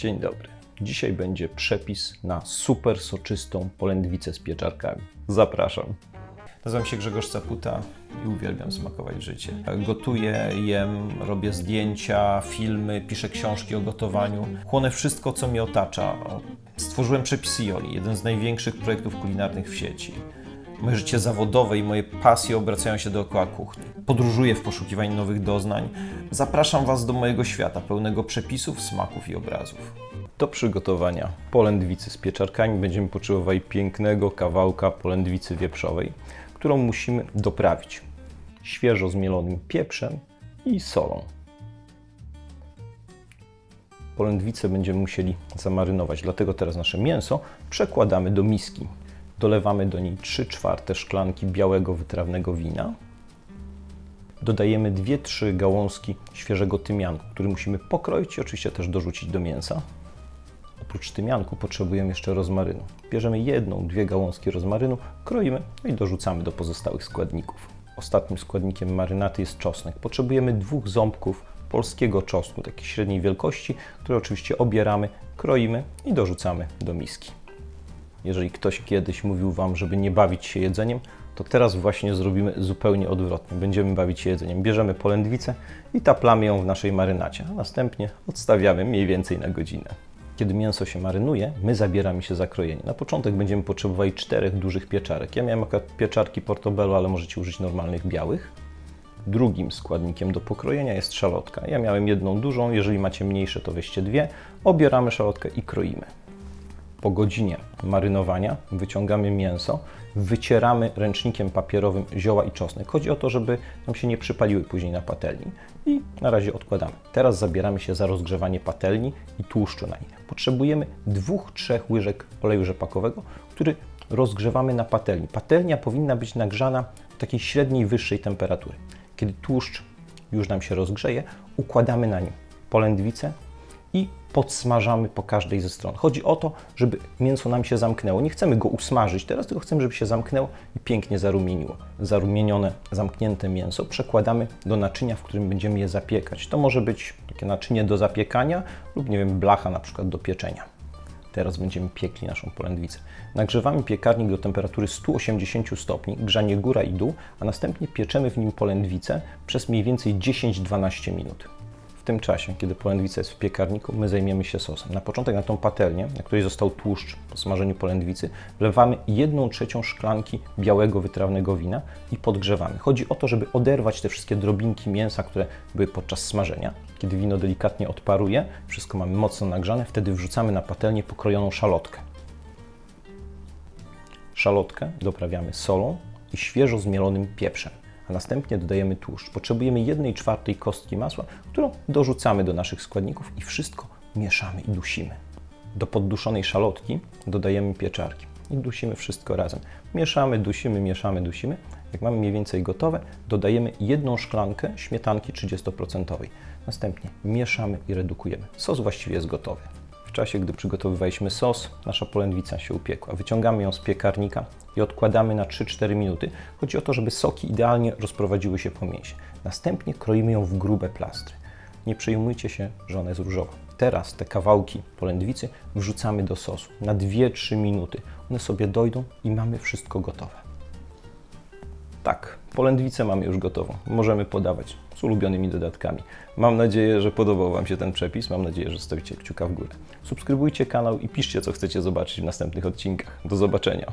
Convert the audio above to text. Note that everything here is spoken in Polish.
Dzień dobry. Dzisiaj będzie przepis na super soczystą polędwicę z pieczarkami. Zapraszam. Nazywam się Grzegorz Caputa i uwielbiam smakować życie. Gotuję, jem, robię zdjęcia, filmy, piszę książki o gotowaniu. Chłonę wszystko, co mnie otacza. Stworzyłem przepis Joli, jeden z największych projektów kulinarnych w sieci. Moje życie zawodowe i moje pasje obracają się dookoła kuchni. Podróżuję w poszukiwaniu nowych doznań. Zapraszam Was do mojego świata pełnego przepisów, smaków i obrazów. Do przygotowania polędwicy z pieczarkami będziemy potrzebowali pięknego kawałka polędwicy wieprzowej, którą musimy doprawić świeżo zmielonym pieprzem i solą. Polędwicę będziemy musieli zamarynować, dlatego teraz nasze mięso przekładamy do miski. Dolewamy do niej 3 czwarte szklanki białego wytrawnego wina. Dodajemy 2-3 gałązki świeżego tymianku, który musimy pokroić i oczywiście też dorzucić do mięsa. Oprócz tymianku potrzebujemy jeszcze rozmarynu. Bierzemy jedną, dwie gałązki rozmarynu, kroimy no i dorzucamy do pozostałych składników. Ostatnim składnikiem marynaty jest czosnek. Potrzebujemy dwóch ząbków polskiego czosnku, takiej średniej wielkości, które oczywiście obieramy, kroimy i dorzucamy do miski. Jeżeli ktoś kiedyś mówił Wam, żeby nie bawić się jedzeniem, to teraz właśnie zrobimy zupełnie odwrotnie. Będziemy bawić się jedzeniem. Bierzemy polędwicę i taplamy ją w naszej marynacie, a następnie odstawiamy mniej więcej na godzinę. Kiedy mięso się marynuje, my zabieramy się za krojenie. Na początek będziemy potrzebowali czterech dużych pieczarek. Ja miałem akurat pieczarki portobello, ale możecie użyć normalnych białych. Drugim składnikiem do pokrojenia jest szalotka. Ja miałem jedną dużą, jeżeli macie mniejsze, to weźcie dwie. Obieramy szalotkę i kroimy. Po godzinie marynowania wyciągamy mięso, wycieramy ręcznikiem papierowym zioła i czosnek. Chodzi o to, żeby nam się nie przypaliły później na patelni i na razie odkładamy. Teraz zabieramy się za rozgrzewanie patelni i tłuszczu na niej. Potrzebujemy 2-3 łyżek oleju rzepakowego, który rozgrzewamy na patelni. Patelnia powinna być nagrzana do takiej średniej, wyższej temperatury. Kiedy tłuszcz już nam się rozgrzeje, układamy na nim polędwicę, i podsmażamy po każdej ze stron. Chodzi o to, żeby mięso nam się zamknęło. Nie chcemy go usmażyć teraz, tylko chcemy, żeby się zamknęło i pięknie zarumieniło. Zarumienione, zamknięte mięso przekładamy do naczynia, w którym będziemy je zapiekać. To może być takie naczynie do zapiekania lub, nie wiem, blacha na przykład do pieczenia. Teraz będziemy piekli naszą polędwicę. Nagrzewamy piekarnik do temperatury 180 stopni, grzanie góra i dół, a następnie pieczemy w nim polędwicę przez mniej więcej 10-12 minut. W tym czasie, kiedy polędwica jest w piekarniku, my zajmiemy się sosem. Na początek na tą patelnię, na której został tłuszcz po smażeniu polędwicy, wlewamy 1 trzecią szklanki białego wytrawnego wina i podgrzewamy. Chodzi o to, żeby oderwać te wszystkie drobinki mięsa, które były podczas smażenia. Kiedy wino delikatnie odparuje, wszystko mamy mocno nagrzane, wtedy wrzucamy na patelnię pokrojoną szalotkę. Szalotkę doprawiamy solą i świeżo zmielonym pieprzem a następnie dodajemy tłuszcz. Potrzebujemy 1 czwartej kostki masła, którą dorzucamy do naszych składników i wszystko mieszamy i dusimy. Do podduszonej szalotki dodajemy pieczarki i dusimy wszystko razem. Mieszamy, dusimy, mieszamy, dusimy. Jak mamy mniej więcej gotowe, dodajemy jedną szklankę śmietanki 30%. Następnie mieszamy i redukujemy. Sos właściwie jest gotowy. W czasie, gdy przygotowywaliśmy sos, nasza polędwica się upiekła. Wyciągamy ją z piekarnika i odkładamy na 3-4 minuty. Chodzi o to, żeby soki idealnie rozprowadziły się po mięsie. Następnie kroimy ją w grube plastry. Nie przejmujcie się, że ona jest różowa. Teraz te kawałki polędwicy wrzucamy do sosu na 2-3 minuty. One sobie dojdą i mamy wszystko gotowe. Tak, polędwicę mamy już gotową. Możemy podawać z ulubionymi dodatkami. Mam nadzieję, że podobał Wam się ten przepis. Mam nadzieję, że stawicie kciuka w górę. Subskrybujcie kanał i piszcie, co chcecie zobaczyć w następnych odcinkach. Do zobaczenia.